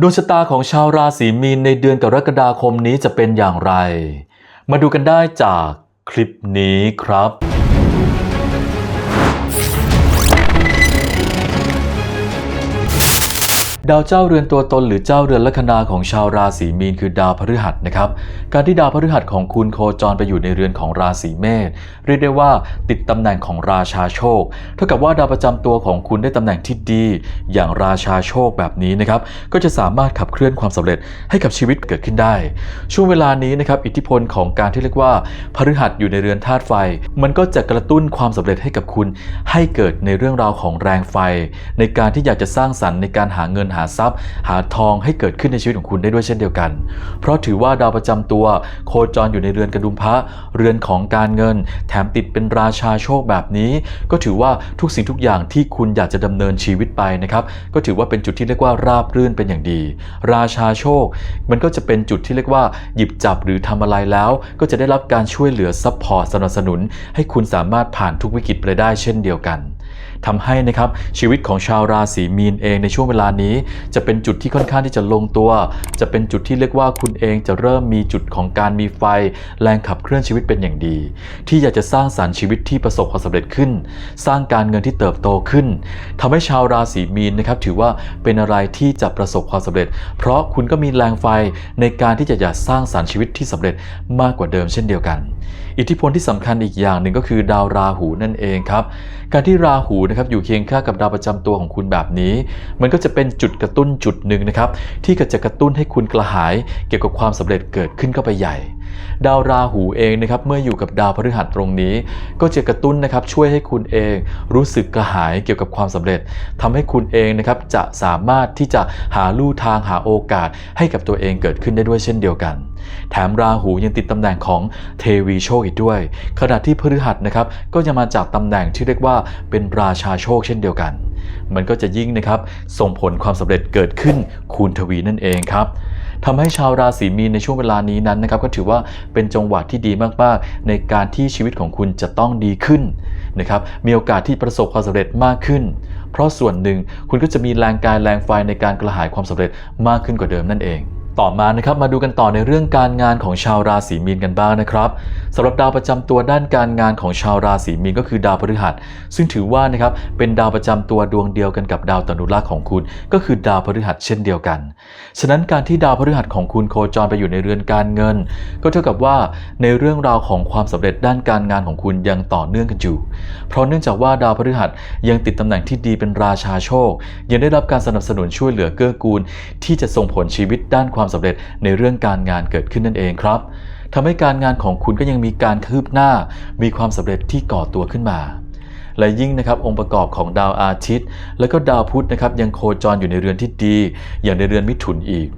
ดวงชะตาของชาวราศีมีนในเดือนกรกฎาคมนี้จะเป็นอย่างไร มาดูกันได้จากคลิปนี้ครับ ดาวเจ้าเรือนตัวตนหรือเจ้าเรือนลัคนาของชาวราศีมีนคือดาวพฤหัสนะครับ การที่ดาวพฤหัสของคุณโคจรไปอยู่ในเรือนของราศีเมษเรียกได้ว่าติดตำแหน่งของราชาโชค เท่ากับว่าดาวประจำตัวของคุณได้ตำแหน่งที่ดี อย่างราชาโชคแบบนี้นะครับ ก็จะสามารถขับเคลื่อนความสำเร็จให้กับชีวิตเกิดขึ้นได้ ช่วงเวลานี้นะครับอิทธิพลของการที่เรียกว่าพฤหัสอยู่ในเรือนธาตุไฟ มันก็จะกระตุ้นความสำเร็จให้กับคุณ ให้เกิดในเรื่องราวของแรงไฟ ในการที่อยากจะสร้างสรรค์ในการหาเงินหาทรัพย์ หาทองให้เกิดขึ้นในชีวิตของคุณได้ด้วยเช่นเดียวกัน เพราะถือว่าดาวประจำตัว โคจรอยู่ในเรือนกระดุมพระเรือนของการเงิน แถมติดเป็นราชาโชคแบบนี้ ก็ถือว่าทุกสิ่งทุกอย่างที่คุณอยากจะดำเนินชีวิตไปนะครับก็ถือว่าเป็นจุดที่เรียกว่าราบรื่นเป็นอย่างดี ราชาโชค มันก็จะเป็นจุดที่เรียกว่าหยิบจับหรือทำอะไรแล้ว ก็จะได้รับการช่วยเหลือซัพพอร์ตสนับสนุน ให้คุณสามารถผ่านทุกวิกฤตไปได้เช่นเดียวกัน ทำให้นะครับชีวิตของชาวราศีมีนเองในช่วงเวลานี้ จะเป็นจุดที่ค่อนข้างที่จะลงตัว จะเป็นจุดที่เรียกว่าคุณเองจะเริ่มมีจุดของการมีไฟ แรงขับเคลื่อนชีวิตเป็นอย่างดี ที่อยากจะสร้างสารรค์ชีวิตที่ประสบความสำเร็จขึ้น สร้างการเงินที่เติบโตขึ้นทำให้ชาวราศีมีนนะครับถือว่าเป็นอะไรที่จะประสบความสำเร็จ เพราะคุณก็มีแรงไฟในการที่จะอยากสร้างสารรค์ชีวิตที่สำเร็จมากกว่าเดิมเช่นเดียวกัน อิทธิพลที่สำคัญอีกอย่างหนึ่งก็คือดาวราหูนั่นเองครับ การที่ราหูนะครับอยู่เคียงข้างกับดาวประจำตัวของคุณแบบนี้ มันก็จะเป็นจุดกระตุ้นจุดหนึ่งนะครับที่ก็จะกระตุ้นให้คุณกระหาย เกี่ยวกับความสำเร็จเกิดขึ้นเข้าไปใหญ่ ดาวราหูเองนะครับเมื่ออยู่กับดาวพฤหัสตรงนี้ ก็จะกระตุ้นนะครับช่วยให้คุณเองรู้สึกกระหายเกี่ยวกับความสำเร็จทำให้คุณเองนะครับจะสามารถที่จะหาลู่ทางหาโอกาสให้กับตัวเองเกิดขึ้นได้ด้วยเช่นเดียวกันแถมราหูยังติดตำแหน่งของเทวีโชคอีกด้วย ขณะที่พฤหัสนะครับก็จะมาจากตำแหน่งที่เรียกว่าเป็นราชาโชคเช่นเดียวกัน มันก็จะยิ่งนะครับส่งผลความสำเร็จเกิดขึ้นคูณทวีนั่นเองครับทำให้ชาวราศีมีนในช่วงเวลานี้นั้นนะครับก็ถือว่าเป็นจังหวะที่ดีมากๆ ในการที่ชีวิตของคุณจะต้องดีขึ้นนะครับมีโอกาสที่ประสบความสำเร็จมากขึ้น เพราะส่วนหนึ่งคุณก็จะมีแรงกายแรงไฟในการกระหายความสำเร็จมากขึ้นกว่าเดิมนั่นเอง ต่อมานะครับมาดูกันต่อในเรื่องการงานของชาวราศีมีนกันบ้างนะครับสำหรับดาวประจำตัวด้านการงานของชาวราศีมีนก็คือดาวพฤหัส ซึ่งถือว่านะครับเป็นดาวประจำตัวดวงเดียวกันกับดาวตนุรักษ์ของคุณ ก็คือดาวพฤหัสเช่นเดียวกัน ฉะนั้นการที่ดาวพฤหัสของคุณโคจรไปอยู่ในเรือนการเงิน ก็เท่ากับว่าในเรื่องราวของความสำเร็จด้านการงานของคุณยังต่อเนื่องกันอยู่ เพราะเนื่องจากว่าดาวพฤหัสยังติดตำแหน่งที่ดีเป็นราชาโชค ยังได้รับการสนับสนุนช่วยเหลือเกื้อกูล ที่จะส่งผลชีวิตด้านความสำเร็จในเรื่องการงานเกิดขึ้นนั่นเองครับทำให้การงานของคุณก็ยังมีการคืบหน้า มีความสำเร็จที่ก่อตัวขึ้นมาและยิ่งนะครับองค์ประกอบของดาวอาทิตย์ และก็ดาวพุธนะครับยังโคจรอยู่ในเรือนที่ดี อย่างในเรือนมิถุนอีก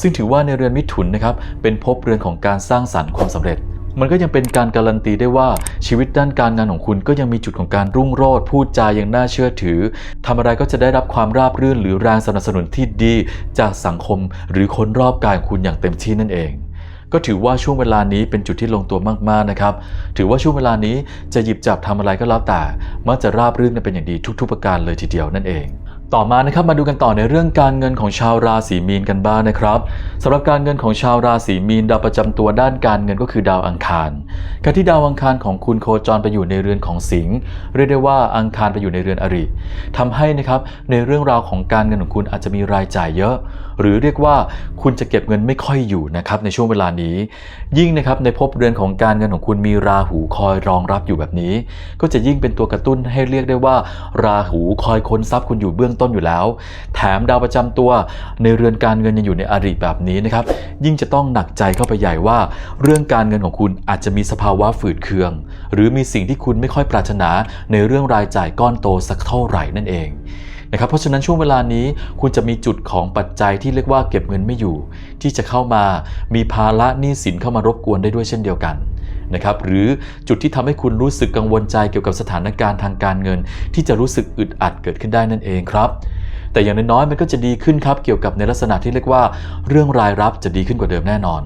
ซึ่งถือว่าในเรือนมิถุนนะครับเป็นภพเรือนของการสร้างสรรค์ความสำเร็จ มันก็ยังเป็นการการันตีได้ว่าชีวิตด้านการงานของคุณก็ยังมีจุดของการรุ่งโรจน์พูดจาอย่างน่าเชื่อถือทำอะไรก็จะได้รับความราบรื่นหรือแรงสนับสนุนที่ดี จากสังคมหรือคนรอบกายของคุณอย่างเต็มที่นั่นเองก็ถือว่าช่วงเวลานี้เป็นจุดที่ลงตัวมากๆนะครับ ถือว่าช่วงเวลานี้จะหยิบจับทำอะไรก็แล้วแต่มักจะราบรื่นกันเป็นอย่างดีทุกๆประการเลยทีเดียวนั่นเอง ต่อมานะครับมาดูกันต่อในเรื่องการเงินของชาวราศีมีนกันบ้างนะครับสำหรับการเงินของชาวราศีมีนดาวประจำตัวด้านการเงินก็คือดาวอังคารการที่ดาวอังคารของคุณโคจรไปอยู่ในเรือนของสิงห์เรียกได้ว่าอังคารไปอยู่ในเรือนอริทำให้นะครับในเรื่องราวของการเงินของคุณอาจจะมีรายจ่ายเยอะหรือเรียกว่าคุณจะเก็บเงินไม่ค่อยอยู่นะครับในช่วงเวลานี้ ยิ่งนะครับในภพเรือนของการเงินของคุณมีราหูคอยรองรับอยู่แบบนี้ ก็จะยิ่งเป็นตัวกระตุ้นให้เรียกได้ว่า ราหูคอยค้นทรัพย์คุณอยู่เบื้องต้นอยู่แล้ว แถมดาวประจำตัวในเรือนการเงินยังอยู่ในอริแบบนี้นะครับยิ่งจะต้องหนักใจเข้าไปใหญ่ว่า เรื่องการเงินของคุณอาจจะมีสภาวะฝืดเคือง หรือมีสิ่งที่คุณไม่ค่อยปรารถนาในเรื่องรายจ่ายก้อนโตสักเท่าไหร่นั่นเอง นะครับเพราะฉะนั้นช่วงเวลานี้คุณจะมีจุดของปัจจัยที่เรียกว่าเก็บเงินไม่อยู่ ที่จะเข้ามามีภาระหนี้สินเข้ามารบกวนได้ด้วยเช่นเดียวกันนะครับหรือจุดที่ทำให้คุณรู้สึกกังวลใจเกี่ยวกับสถานการณ์ทางการเงิน ที่จะรู้สึกอึดอัดเกิดขึ้นได้นั่นเองครับ แต่อย่างน้อยๆมันก็จะดีขึ้นครับเกี่ยวกับในลักษณะที่เรียกว่าเรื่องรายรับจะดีขึ้นกว่าเดิมแน่นอน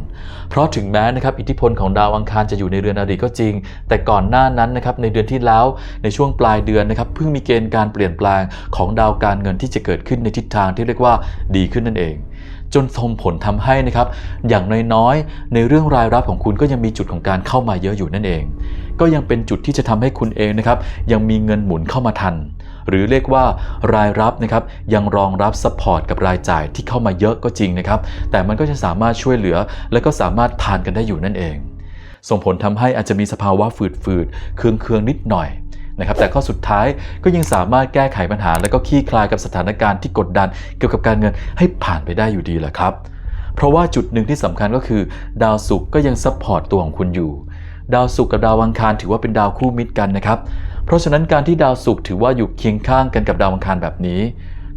เพราะถึงแม้นะครับอิทธิพลของดาวอังคารจะอยู่ในเรือนอริก็จริง แต่ก่อนหน้านั้นนะครับในเดือนที่แล้วในช่วงปลายเดือนนะครับเพิ่งมีเกณฑ์การเปลี่ยนแปลงของดาวการเงินที่จะเกิดขึ้นในทิศทางที่เรียกว่าดีขึ้นนั่นเองจนส่งผลทำให้นะครับอย่างน้อยๆ ในเรื่องรายรับของคุณก็ยังมีจุดของการเข้ามาเยอะอยู่นั่นเอง ก็ยังเป็นจุดที่จะทำให้คุณเองนะครับยังมีเงินหมุนเข้ามาทัน หรือเรียกว่ารายรับนะครับยังรองรับสปอร์ตกับรายจ่ายที่เข้ามาเยอะก็จริงนะครับ แต่มันก็จะสามารถช่วยเหลือ และก็สามารถทานกันได้อยู่นั่นเอง ส่งผลทำให้อาจจะมีสภาวะฝืดๆเคืองๆนิดหน่อยนะครับแต่ข้อสุดท้ายก็ยังสามารถแก้ไขปัญหา และก็คลี่คลายกับสถานการณ์ที่กดดัน เกี่ยวกับการเงินให้ผ่านไปได้อยู่ดีแหละครับ เพราะว่าจุดหนึ่งที่สำคัญก็คือ ดาวศุกร์ก็ยังซัพพอร์ตตัวของคุณอยู่ ดาวศุกร์กับดาวอังคารถือว่าเป็นดาวคู่มิตรกันนะครับ เพราะฉะนั้นการที่ดาวศุกร์ถือว่าอยู่เคียงข้างกันกับดาวอังคารแบบนี้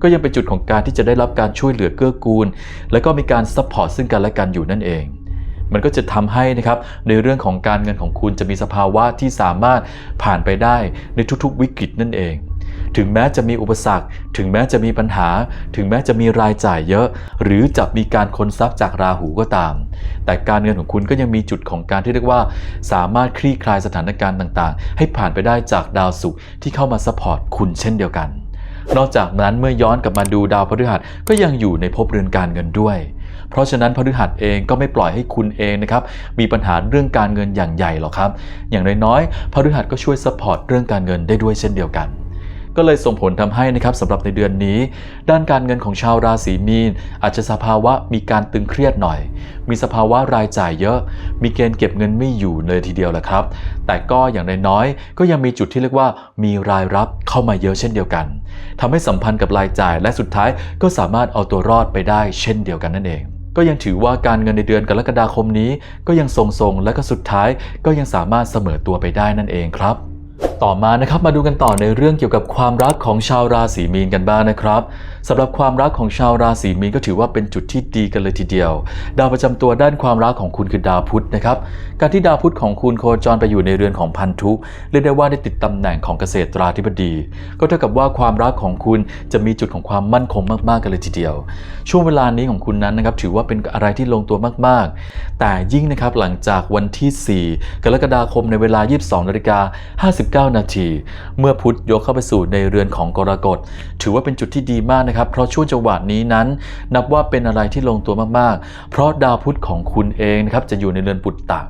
ก็ยังเป็นจุดของการที่จะได้รับการช่วยเหลือเกื้อกูล และก็มีการซัพพอร์ตซึ่งกันและกันอยู่นั่นเองมันก็จะทำให้นะครับในเรื่องของการเงินของคุณจะมีสภาวะที่สามารถผ่านไปได้ในทุกๆ วิกฤตนั่นเอง ถึงแม้จะมีอุปสรรค ถึงแม้จะมีปัญหา ถึงแม้จะมีรายจ่ายเยอะ หรือจะมีการค้นทรัพย์จากราหูก็ตาม แต่การเงินของคุณก็ยังมีจุดของการที่เรียกว่า สามารถคลี่คลายสถานการณ์ต่างๆ ให้ผ่านไปได้จากดาวศุกร์ที่เข้ามาซัพพอร์ตคุณเช่นเดียวกัน นอกจากนั้นเมื่อย้อนกลับมาดูดาวพฤหัสก็ยังอยู่ในภพเรือนการเงินด้วยเพราะฉะนั้นพฤหัสเองก็ไม่ปล่อยให้คุณเองนะครับมีปัญหาเรื่องการเงินอย่างใหญ่หรอกครับ อย่างน้อยๆพฤหัสก็ช่วยซัพพอร์ตเรื่องการเงินได้ด้วยเช่นเดียวกัน ก็เลยส่งผลทำให้นะครับสำหรับในเดือนนี้ ด้านการเงินของชาวราศีมีน อาจจะสภาวะมีการตึงเครียดหน่อย มีสภาวะรายจ่ายเยอะ มีเกณฑ์เก็บเงินไม่อยู่เลยทีเดียวแหละครับ แต่ก็อย่างน้อยๆก็ยังมีจุดที่เรียกว่ามีรายรับเข้ามาเยอะเช่นเดียวกันทำให้สัมพันธ์กับรายจ่ายและสุดท้ายก็สามารถเอาตัวรอดไปได้เช่นเดียวกันนั่นเองก็ยังถือว่าการเงินในเดือนกรกฎาคมนี้ ก็ยังทรงๆ และก็สุดท้ายก็ยังสามารถเสมอตัวไปได้นั่นเองครับ ต่อมานะครับมาดูกันต่อในเรื่องเกี่ยวกับความรักของชาวราศีมีนกันบ้างนะครับสำหรับความรักของชาวราศีมีนก็ถือว่าเป็นจุดที่ดีกันเลยทีเดียว ดาวประจำตัวด้านความรักของคุณคือดาวพุธนะครับ การที่ดาวพุธของคุณโคจรไปอยู่ในเรือนของพันธุเรียกได้ว่าได้ติดตำแหน่งของเกษตราธิบดี ก็เท่ากับว่าความรักของคุณจะมีจุดของความมั่นคงมากๆกันเลยทีเดียว ช่วงเวลานี้ของคุณนั้นนะครับถือว่าเป็นอะไรที่ลงตัวมากๆ แต่ยิ่งนะครับหลังจากวันที่ 4 กรกฎาคมในเวลา 22นาฬิกา59 นาที เมื่อพุธยกเข้าไปสู่ในเรือนของกรกฎ ถือว่าเป็นจุดที่ดีมากนะครับ เพราะช่วงจังหวะนี้นั้น นับว่าเป็นอะไรที่ลงตัวมากๆ เพราะดาวพุธของคุณเองนะครับจะอยู่ในเรือนปุตตะ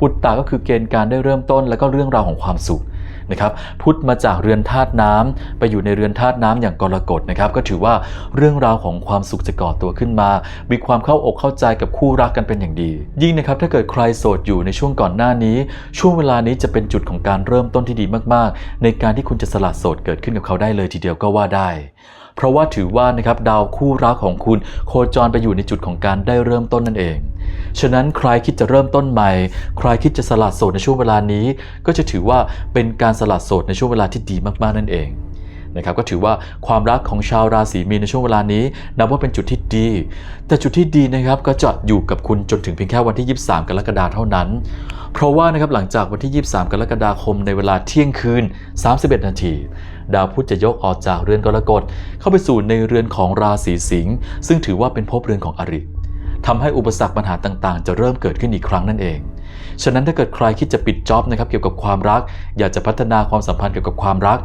ปุตตะก็คือเกณฑ์การได้เริ่มต้น และก็เรื่องราวของความสุขนะครับพุธมาจากเรือนธาตุน้ำไปอยู่ในเรือนธาตุน้ำอย่างกรกฎนะครับ ก็ถือว่าเรื่องราวของความสุขจะก่อตัวขึ้นมา มีความเข้าอกเข้าใจกับคู่รักกันเป็นอย่างดี ยิ่งนะครับถ้าเกิดใครโสดอยู่ในช่วงก่อนหน้านี้ ช่วงเวลานี้จะเป็นจุดของการเริ่มต้นที่ดีมากๆ ในการที่คุณจะสละโสดเกิดขึ้นกับเขาได้เลยทีเดียวก็ว่าได้ เพราะว่าถือว่านะครับดาวคู่รักของคุณโคจรไปอยู่ในจุดของการได้เริ่มต้นนั่นเอง ฉะนั้นใครคิดจะเริ่มต้นใหม่ ใครคิดจะสละโสดในช่วงเวลานี้ ก็จะถือว่าเป็นการสละโสดในช่วงเวลาที่ดีมากๆนั่นเองนะครับก็ถือว่าความรักของชาวราศีมีนในช่วงเวลานี้นับว่าเป็นจุดที่ดี แต่จุดที่ดีนะครับก็จะอยู่กับคุณจนถึงเพียงแค่วันที่ 23 กรกฎาคมเท่านั้น เพราะว่านะครับหลังจากวันที่ 23 กรกฎาคมในเวลาเที่ยงคืน 31 นาทีดาวพุธจะยกออกจากเรือนกรกฎเข้าไปสู่ในเรือนของราศีสิงห์ซึ่งถือว่าเป็นภพเรือนของอริทำให้อุปสรรคปัญหาต่างๆ จะเริ่มเกิดขึ้นอีกครั้งนั่นเอง ฉะนั้นถ้าเกิดใครคิดจะปิดจ็อบนะครับเกี่ยวกับความรัก อยากจะพัฒนาความสัมพันธ์เกี่ยวกับความรัก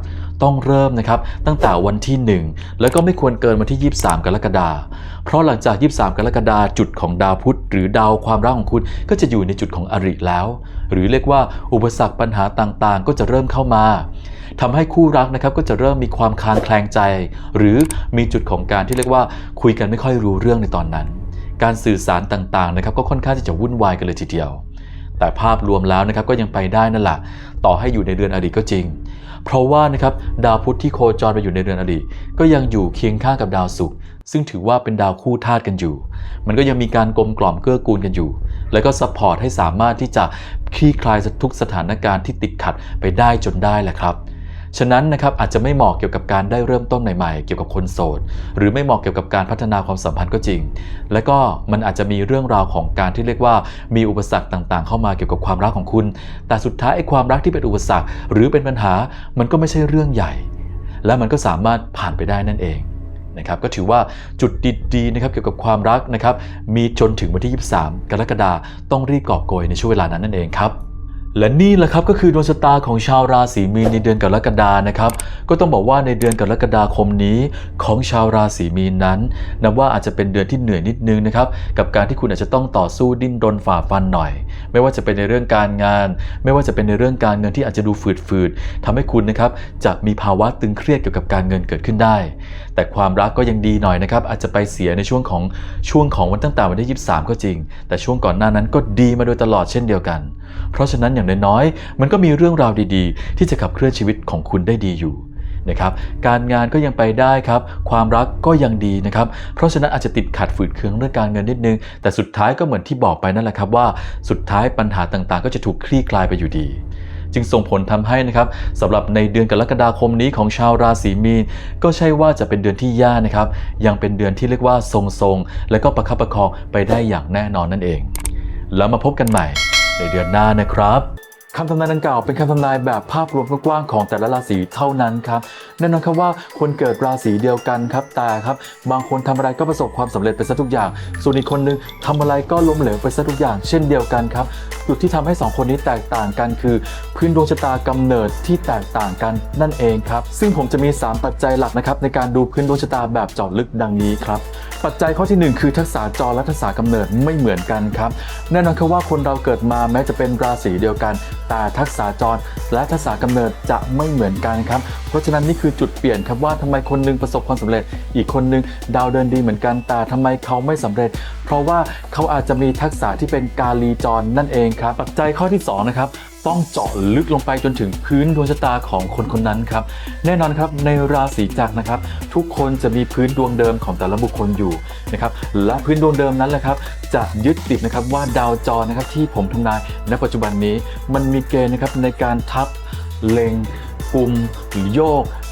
ต้องเริ่มนะครับตั้งแต่วันที่ 1 แล้วก็ไม่ควรเกินวันที่ 23 กรกฎาคมเพราะหลังจาก 23 กรกฎาคมจุดของดาวพุธ หรือดาวความรักของคุณก็จะอยู่ในจุดของอริแล้ว หรือเรียกว่าอุปสรรคปัญหาต่างๆ ก็จะเริ่มเข้ามาทำให้คู่รักนะครับก็จะเริ่มมีความคลางแคลงใจ หรือมีจุดของการที่เรียกว่าคุยกันไม่ค่อยรู้เรื่องในตอนนั้น การสื่อสารต่างๆนะครับก็ค่อนข้างที่จะวุ่นวายกันเลยทีเดียว แต่ภาพรวมแล้วนะครับก็ยังไปได้นั่นแหละต่อให้อยู่ในเดือนอดีตก็จริง เพราะว่านะครับดาวพุธที่โคจรไปอยู่ในเดือนอดีตก็ยังอยู่เคียงข้างกับดาวศุกร์ซึ่งถือว่าเป็นดาวคู่ธาตุกันอยู่ มันก็ยังมีการกลมกล่อมเกื้อกูลกันอยู่ แล้วก็ซัพพอร์ตให้สามารถที่จะคลี่คลายทุกสถานการณ์ที่ติดขัดไปได้จนได้แหละครับ ฉะนั้นนะครับอาจจะไม่เหมาะเกี่ยวกับการได้เริ่มต้นใหม่ๆ เกี่ยวกับคนโสด หรือไม่เหมาะเกี่ยวกับการพัฒนาความสัมพันธ์ก็จริง และก็มันอาจจะมีเรื่องราวของการที่เรียกว่ามีอุปสรรคต่างๆ เข้ามาเกี่ยวกับความรักของคุณ แต่สุดท้ายไอ้ความรักที่เป็นอุปสรรค หรือเป็นปัญหามันก็ไม่ใช่เรื่องใหญ่ และมันก็สามารถผ่านไปได้นั่นเองนะครับก็ถือว่าจุดดีๆนะครับเกี่ยวกับความรักนะครับมีจนถึงวันที่ 23 กรกฎาคมต้องรีบกอบโกยในช่วงเวลานั้นนั่นเองครับ และนี่แหละครับก็คือดวงชะตาของชาวราศีมีนในเดือนกรกฎานะครับ ก็ต้องบอกว่าในเดือนกรกฎาคมนี้ของชาวราศีมีนนั้นนับว่าอาจจะเป็นเดือนที่เหนื่อยนิดนึงนะครับกับการที่คุณอาจจะต้องต่อสู้ดิ้นรนฝ่าฟันหน่อย ไม่ว่าจะเป็นในเรื่องการงาน ไม่ว่าจะเป็นในเรื่องการเงินที่อาจจะดูฝืดๆทำให้คุณนะครับจะมีภาวะตึงเครียดเกี่ยวกับการเงินเกิดขึ้นได้ แต่ความรักก็ยังดีหน่อยนะครับอาจจะไปเสียในช่วงของช่วงของวันตั้งแต่วันที่ 23 ก็จริง แต่ช่วงก่อนหน้านั้นก็ดีมาโดยตลอดเช่นเดียวกัน เพราะฉะนั้นอย่างน้อยๆ มันก็มีเรื่องราวดีๆ ที่จะขับเคลื่อนชีวิตของคุณได้ดีอยู่นะครับ การงานก็ยังไปได้ครับ ความรักก็ยังดีนะครับ เพราะฉะนั้นอาจจะติดขัดฝืดเคืองเรื่องการเงินนิดนึง แต่สุดท้ายก็เหมือนที่บอกไปนั่นแหละครับว่า สุดท้ายปัญหาต่างๆ ก็จะถูกคลี่คลายไปอยู่ดี จึงส่งผลทำให้นะครับสำหรับในเดือนกรกฎาคมนี้ของชาวราศีมีน ก็ใช่ว่าจะเป็นเดือนที่ยากนะครับ ยังเป็นเดือนที่เรียกว่าทรงๆ และก็ประคับประคองไปได้อย่างแน่นอนนั่นเอง แล้วมาพบกันใหม่ ในเดือนหน้านะครับคำทำนายดังกล่าวเป็นคำทำนายแบบภาพรวมกว้างของแต่ละราศีเท่านั้นครับ แน่นอนครับว่าคนเกิดราศีเดียวกันครับแต่ครับ บางคนทำอะไรก็ประสบความสำเร็จไปซะทุกอย่าง ส่วนอีกคนนึงทำอะไรก็ล้มเหลวไปซะทุกอย่าง เช่นเดียวกันครับจุดที่ทำให้สองคนนี้แตกต่างกันคือ พื้นดวงชะตากำเนิดที่แตกต่างกันนั่นเองครับ ซึ่งผมจะมี 3 ปัจจัยหลักนะครับในการดูพื้นดวงชะตาแบบเจาะลึกดังนี้ครับปัจจัยข้อทีหนึ่1 คือทักษะจรและทักษะกำเนิดไม่เหมือนกันครับแน่นอนครับว่าคนเราเกิดมาแม้จะเป็นราศีเดียวกัน แต่ทักษะจรและทักษะกำเนิดจะไม่เหมือนกันครับเพราะฉะนั้นนี่คือือจุดเปลี่ยนครับว่าทำไมคนหนึงประสบความสำเร็จ อีกคนหนึงดาวเดินดีเหมือนกันแต่ทำไมเขาไม่สำเร็จ เพราะว่าเขาอาจจะมีทักษะที่เป็นกาลีจรนั่นเองครับ ปัจจัยข้อที่สองนะครับต้องเจาะลึกลงไปจนถึงพื้นดวงชะตาของคนคนนั้นครับ แน่นอนครับในราศีจักรนะครับ ทุกคนจะมีพื้นดวงเดิมของแต่ละบุคคลอยู่นะครับและพื้นดวงเดิมนั้นแหละครับจะยึดติดนะครับว่าดาวจรนะครับที่ผมทำนายณปัจจุบันนี้ มันมีเกณฑ์นะครับในการทับเล็งกลุ่มหรือโยก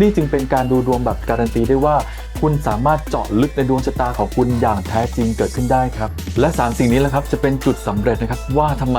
นี่จึงเป็นการดูดวงแบบการันตีได้ว่า คุณสามารถเจาะลึกในดวงชะตาของคุณอย่างแท้จริงเกิดขึ้นได้ครับ และ 3 สิ่งนี้แหละครับจะเป็นจุดสำเร็จนะครับว่าทำไม